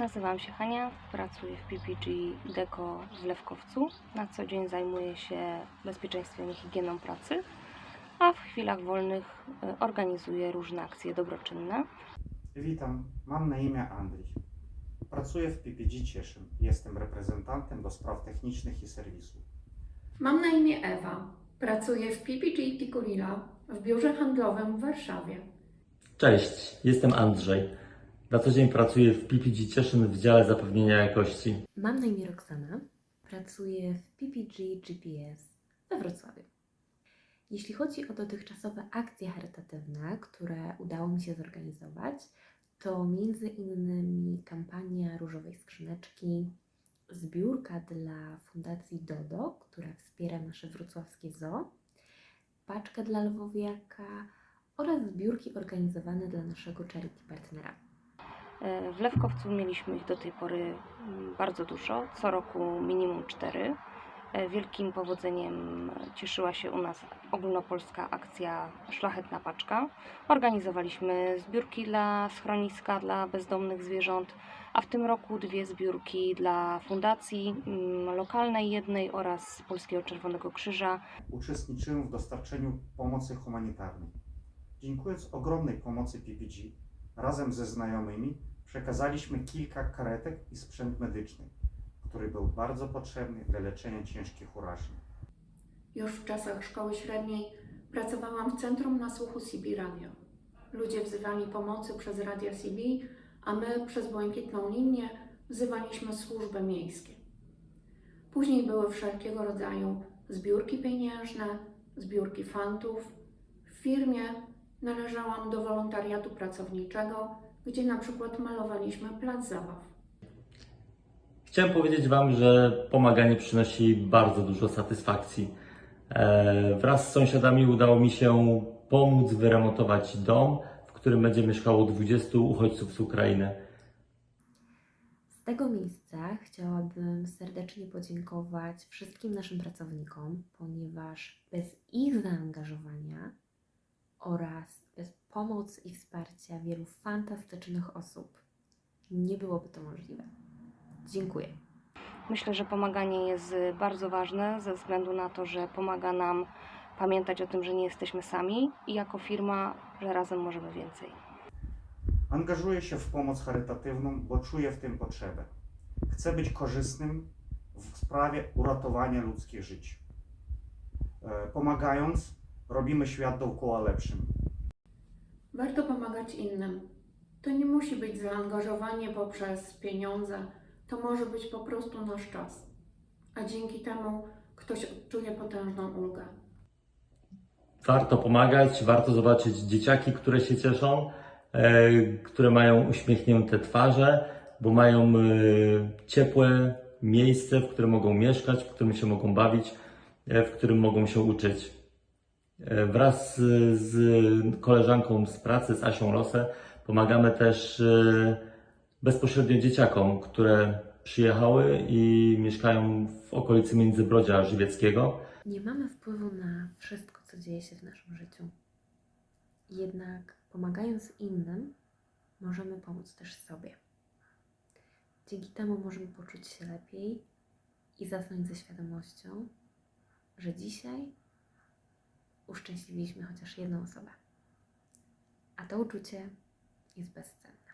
Nazywam się Hania, pracuję w PPG Deco w Lewkowcu. Na co dzień zajmuję się bezpieczeństwem i higieną pracy, a w chwilach wolnych y, organizuję różne akcje dobroczynne. Witam, mam na imię Andrzej. Pracuję w PPG Cieszyn. Jestem reprezentantem do spraw technicznych i serwisu. Mam na imię Ewa. Pracuję w PPG Tikulila w biurze handlowym w Warszawie. Cześć, jestem Andrzej. Na co dzień pracuję w PPG Cieszyn w dziale zapewnienia jakości. Mam na imię Roxana. Pracuję w PPG GPS we Wrocławiu. Jeśli chodzi o dotychczasowe akcje charytatywne, które udało mi się zorganizować, to między innymi kampania Różowej Skrzyneczki, zbiórka dla Fundacji Dodo, która wspiera nasze wrocławskie zoo, paczka dla Lwowiaka oraz zbiórki organizowane dla naszego charity partnera. Y, W Lewkowcu mieliśmy ich do tej pory mm, bardzo dużo, co roku minimum cztery. Y, Wielkim powodzeniem cieszyła się u nas ogólnopolska akcja Szlachetna Paczka. Organizowaliśmy zbiórki dla schroniska dla bezdomnych zwierząt, a w tym roku dwie zbiórki dla fundacji mm, lokalnej jednej oraz Polskiego Czerwonego Krzyża. Uczestniczyłem w dostarczeniu pomocy humanitarnej. Dziękując ogromnej pomocy PPG, razem ze znajomymi przekazaliśmy kilka karetek i sprzęt medyczny, który był bardzo potrzebny dla leczenia ciężkich urażeń. Już w czasach szkoły średniej pracowałam w Centrum Nasłuchu CB Radio. Ludzie wzywali pomocy przez radia CB, a my przez błękitną linię wzywaliśmy służby miejskie. Później były wszelkiego rodzaju zbiórki pieniężne, zbiórki fantów. W firmie należałam do wolontariatu pracowniczego, gdzie na przykład malowaliśmy plac zabaw. Chciałem powiedzieć Wam, że pomaganie przynosi bardzo dużo satysfakcji. E, Wraz z sąsiadami udało mi się pomóc wyremontować dom, w którym będzie mieszkało 20 uchodźców z Ukrainy. Z tego miejsca chciałabym serdecznie podziękować wszystkim naszym pracownikom, ponieważ bez ich zaangażowania oraz bez pomocy i wsparcia wielu fantastycznych osób nie byłoby to możliwe. Dziękuję. Myślę, że pomaganie jest bardzo ważne ze względu na to, że pomaga nam pamiętać o tym, że nie jesteśmy sami i jako firma, że razem możemy więcej. Angażuję się w pomoc charytatywną, bo czuję w tym potrzebę. Chcę być korzystnym w sprawie uratowania ludzkich żyć. E, Pomagając, robimy świat dookoła lepszym. Warto pomagać innym. To nie musi być zaangażowanie poprzez pieniądze, to może być po prostu nasz czas. A dzięki temu ktoś odczuje potężną ulgę. Warto pomagać, warto zobaczyć dzieciaki, które się cieszą, e, które mają uśmiechnięte twarze, bo mają e, ciepłe miejsce, w którym mogą mieszkać, w którym się mogą bawić, e, w którym mogą się uczyć. E, Wraz z, koleżanką z pracy, z Asią Losę, pomagamy też e, bezpośrednio dzieciakom, które przyjechały i mieszkają w okolicy Międzybrodzia Żywieckiego. Nie mamy wpływu na wszystko, co dzieje się w naszym życiu. Jednak pomagając innym, możemy pomóc też sobie. Dzięki temu możemy poczuć się lepiej i zasnąć ze świadomością, że dzisiaj uszczęśliwiliśmy chociaż jedną osobę. A to uczucie jest bezcenne.